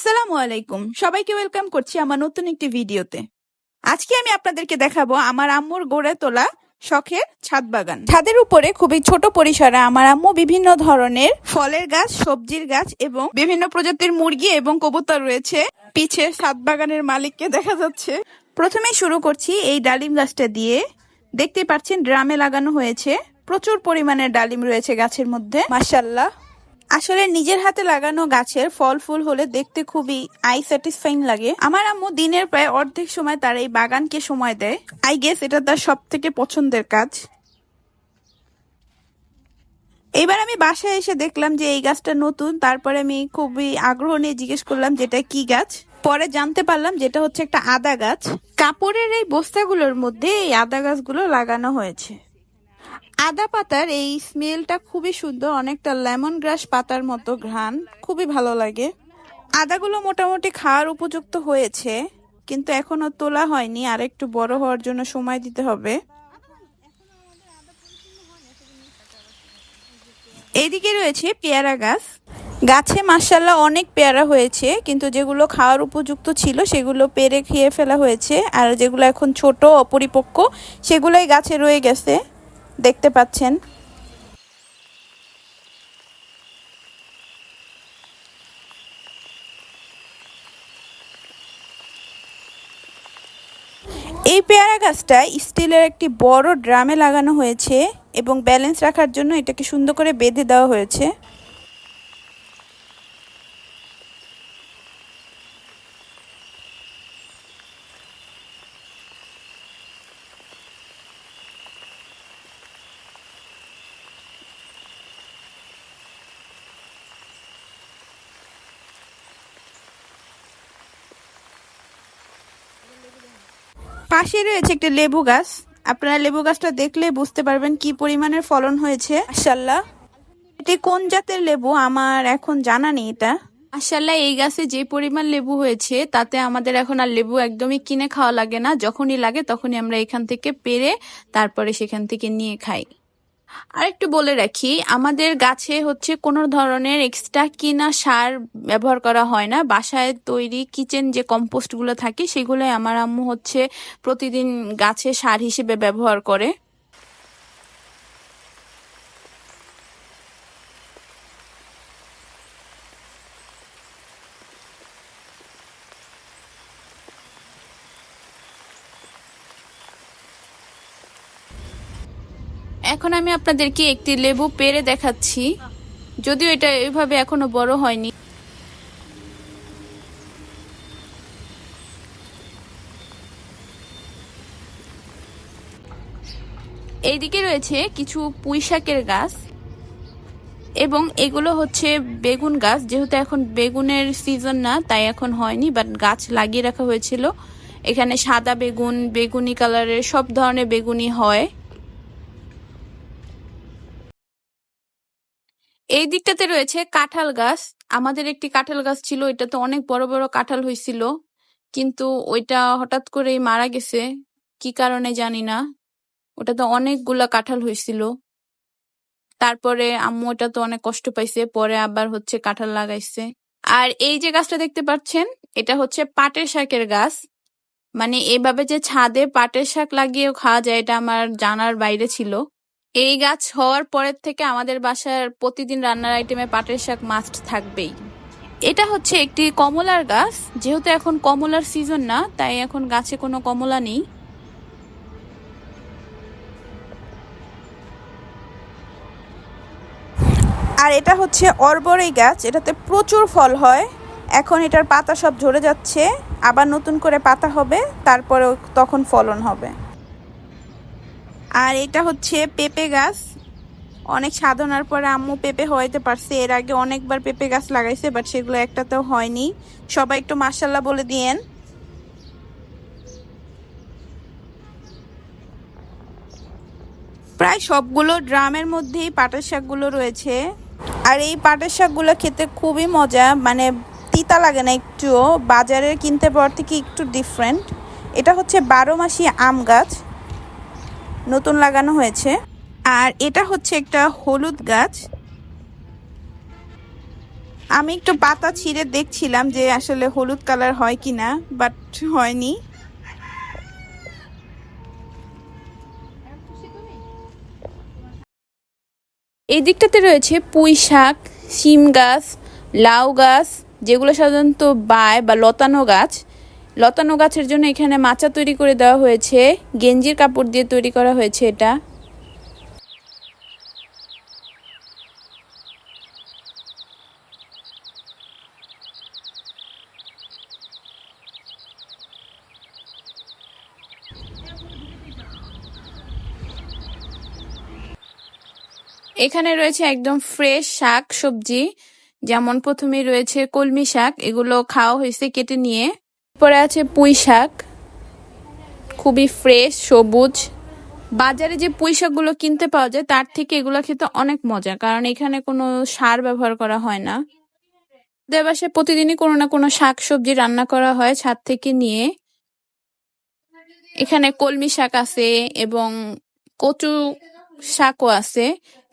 আসসালামু আলাইকুম। সবাইকে ওয়েলকাম করছি আমার নতুন একটি ভিডিওতে। আজকে আমি আপনাদেরকে দেখাবো আমার আম্মুর গড়ে তোলা শখের ছাদ বাগান। ছাদের উপরে খুবই ছোট পরিসরে আমার আম্মু বিভিন্ন ধরনের ফলের গাছ, সবজির গাছ এবং বিভিন্ন প্রজাতির মুরগি এবং কবুতর রয়েছে। পিছে ছাদ বাগানের মালিককে দেখা যাচ্ছে। প্রথমে শুরু করছি এই ডালিম গাছটা দিয়ে। দেখতে পাচ্ছেন, ড্রামে লাগানো হয়েছে। প্রচুর পরিমাণে ডালিম রয়েছে গাছের মধ্যে। মাসাল্লাহ আসলে নিজের হাতে লাগানো গাছের ফল ফুল হলে দেখতে খুবই আই স্যাটিসফাইং লাগে। আমার আম্মু দিনের প্রায় অর্ধেক সময় তার এই বাগানকে সময় দেয়। আই গেস এটা তার সব থেকে পছন্দের কাজ। এবার আমি বাসায় এসে দেখলাম যে এই গাছটা নতুন, তারপরে আমি খুবই আগ্রহ নিয়ে জিজ্ঞেস করলাম যেটা কি গাছ? পরে জানতে পারলাম যেটা হচ্ছে একটা আদা গাছ। কাপড়ের এই বস্তাগুলোর মধ্যে এই আদা গাছগুলো লাগানো হয়েছে। আদা পাতার এই স্মেলটা খুবই সুন্দর, অনেকটা লেমন গ্রাস পাতার মতো ঘ্রাণ, খুবই ভালো লাগে। আদাগুলো মোটামুটি খাওয়ার উপযুক্ত হয়েছে, কিন্তু এখনও তোলা হয়নি, আর একটু বড় হওয়ার জন্য সময় দিতে হবে। এদিকে রয়েছে পেয়ারা গাছ। গাছে মাসাল্লাহ অনেক পেয়ারা হয়েছে, কিন্তু যেগুলো খাওয়ার উপযুক্ত ছিল সেগুলো পেরে খেয়ে ফেলা হয়েছে, আর যেগুলো এখন ছোট অপরিপক্ক, সেগুলোই গাছে রয়ে গেছে। দেখতে পাচ্ছেন। এই পেয়ারা গাছটা স্টিলের একটি বড় ড্রামে লাগানো হয়েছে এবং ব্যালেন্স রাখার জন্য এটাকে সুন্দর করে বেঁধে দেওয়া হয়েছে। পাশে রয়েছে একটা লেবু গাছ। আপনারা লেবু গাছটা দেখলে বুঝতে পারবেন কি পরিমাণের ফলন হয়েছে। আশাল্লাহ এটি কোন জাতের লেবু? আমার এখন জানা নেই এটা। আশাল্লাহ এই গাছে যে পরিমাণ লেবু হয়েছে তাতে আমাদের এখন আর লেবু একদমই কিনে খাওয়া লাগে না। যখনই লাগে তখনই আমরা এখান থেকে পেরে তারপরে সেখান থেকে নিয়ে খাই। আর একটু বলে রাখি, আমাদের গাছে হচ্ছে কোনো ধরনের এক্সট্রা কিনা সার ব্যবহার করা হয় না। বাসায় তৈরি কিচেন যে কম্পোস্টগুলো থাকে সেগুলো আমার আম্মু হচ্ছে প্রতিদিন গাছে সার হিসেবে ব্যবহার করে। এখন আমি আপনাদেরকে একটি লেবু পেরে দেখাচ্ছি। যদিও এটা এভাবে এখনও বড় হয়নি। এইদিকে রয়েছে কিছু পুঁই শাকের গাছ এবং এগুলো হচ্ছে বেগুন গাছ। যেহেতু এখন বেগুনের সিজন না, তাই এখন হয়নি বাট গাছ লাগিয়ে রাখা হয়েছিল। এখানে সাদা বেগুন, বেগুনি কালারের সব ধরনের বেগুনি হয়। এই দিকটাতে রয়েছে কাঁঠাল গাছ। আমাদের একটি কাঁঠাল গাছ ছিল এটাতে অনেক বড় বড় কাঁঠাল হয়েছিল কিন্তু ওইটা হঠাৎ করেই মারা গেছে। কি কারণে জানি না। ওটাতে অনেকগুলা কাঁঠাল হয়েছিল তারপরে আম্মু ওটা তো অনেক কষ্ট পাইছে, পরে আবার হচ্ছে কাঁঠাল লাগাইছে। আর এই যে গাছটা দেখতে পাচ্ছেন, এটা হচ্ছে পাটের শাকের গাছ। মানে এভাবে যে ছাদে পাটের শাক লাগিয়েও খাওয়া যায়, এটা আমার জানার বাইরে ছিল। এই গাছ হওয়ার পরের থেকে আমাদের বাসার প্রতিদিন রান্নার আইটেমে পাটের শাক মাস্ট থাকবেই। এটা হচ্ছে একটি কমলার গাছ। যেহেতু এখন কমলার সিজন না, তাই এখন গাছে কোনো কমলা নেই। আর এটা হচ্ছে অর্বরই গাছ। এটাতে প্রচুর ফল হয়। এখন এটার পাতা সব ঝরে যাচ্ছে। আবার নতুন করে পাতা হবে তারপরে তখন ফলন হবে। আর এটা হচ্ছে পেঁপে গাছ। অনেক সাধনার পরে আম্মু পেঁপে হইতে পারছে। এর আগে অনেকবার পেঁপে গাছ লাগাইছে, বাট সেগুলো একটাতেও হয়নি। সবাই একটু মার্শাল্লাহ বলে দিয়েন। প্রায় সবগুলো ড্রামের মধ্যেই পাটের শাকগুলো রয়েছে। আর এই পাটের শাকগুলো খেতে খুবই মজা মানে তিতা লাগে না একটুও। বাজারের কিনতে পাওয়ার থেকে একটু ডিফারেন্ট এটা হচ্ছে বারো মাসি আম গাছ। নতুন লাগানো হয়েছে। আর এটা হচ্ছে একটা হলুদ গাছ। আমি একটু পাতা ছিঁড়ে দেখছিলাম যে আসলে হলুদ কালার হয় কিনা, বাট হয়নি। এই দিকটাতে রয়েছে পুঁই শাক, শিম গাছ, লাউ গাছ, যেগুলো সাধারণত বায় বা লতানো গাছ। লতানো গাছের জন্য এখানে মাচা তৈরি করে দেওয়া হয়েছে। গেঞ্জির কাপড় দিয়ে তৈরি করা হয়েছে এটা। এখানে রয়েছে একদম ফ্রেশ শাক সবজি, যেমন প্রথমে রয়েছে কলমি শাক, এগুলো খাওয়া হয়েছে কেটে নিয়ে। পরে আছে পুঁই শাক। খুবই ফ্রেশ সবুজ। বাজারে যে পুঁই শাকগুলো কিনতে পাওয়া যায়, তার থেকে এগুলো খেতে অনেক মজা, কারণ এখানে কোনো সার ব্যবহার করা হয় না। দেবাসে প্রতিদিনই কোনো না কোনো শাক সবজি রান্না করা হয় ছাদ থেকে নিয়ে। এখানে কলমি শাক আছে এবং কচু শাকও আছে।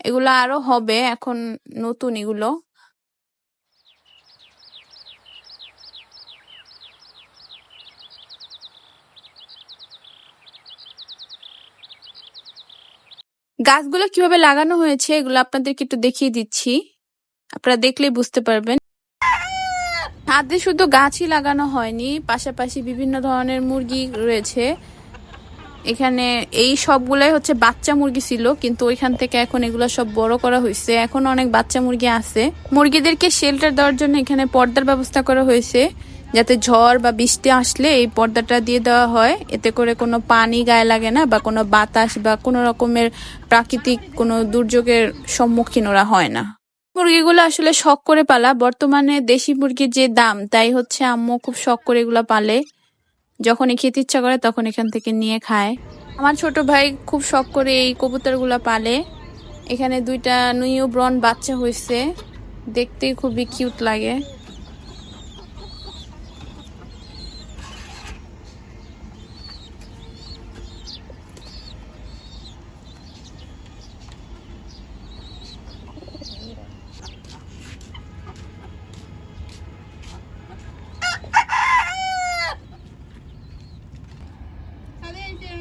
এগুলো আরও হবে, এখন নতুন এগুলো। গাছগুলো কীভাবে লাগানো হয়েছে এগুলো আপনাদেরকে একটু দেখিয়ে দিচ্ছি। আপনারা দেখলেই বুঝতে পারবেন। ছাদে শুধু গাছই লাগানো হয়নি, পাশাপাশি বিভিন্ন ধরনের মুরগি রয়েছে। এখানে এই সবগুলাই হচ্ছে বাচ্চা মুরগি ছিল, কিন্তু ওইখান থেকে এখন এগুলো সব বড় করা হয়েছে এখন অনেক বাচ্চা মুরগি আছে। মুরগিদেরকে শেল্টার দেওয়ার জন্য এখানে পর্দার ব্যবস্থা করা হয়েছে। যাতে ঝড় বা বৃষ্টি আসলে এই পর্দাটা দিয়ে দেওয়া হয়। এতে করে কোনো পানি গায়ে লাগে না বা কোনো বাতাস বা কোনো রকমের প্রাকৃতিক কোনো দুর্যোগের সম্মুখীন ওরা হয় না। মুরগিগুলো আসলে শখ করে পালা। বর্তমানে দেশি মুরগির যে দাম, তাই হচ্ছে আম্মু খুব শখ করে এগুলো পালে। যখনই খেতে ইচ্ছা করে তখন এখান থেকে নিয়ে খায়। আমার ছোট ভাই খুব শখ করে এই কবুতরগুলো পালে। এখানে দুইটা নিউ ব্রন বাচ্চা হয়েছে। দেখতে খুবই কিউট লাগে।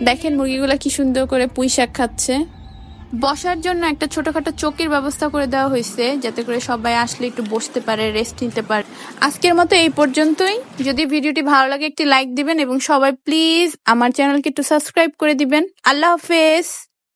দেখেন মুরগিগুলো কি সুন্দর করে পুঁই শাক খাচ্ছে। বসার জন্য একটা ছোটখাটো চকির ব্যবস্থা করে দেওয়া হয়েছে, যাতে করে সবাই আসলে একটু বসতে পারে রেস্ট নিতে পারে। আজকের মতো এই পর্যন্তই। যদি ভিডিওটি ভালো লাগে, একটি লাইক দিবেন এবং সবাই প্লিজ আমার চ্যানেলকে একটু সাবস্ক্রাইব করে দিবেন। আল্লাহ হাফেজ।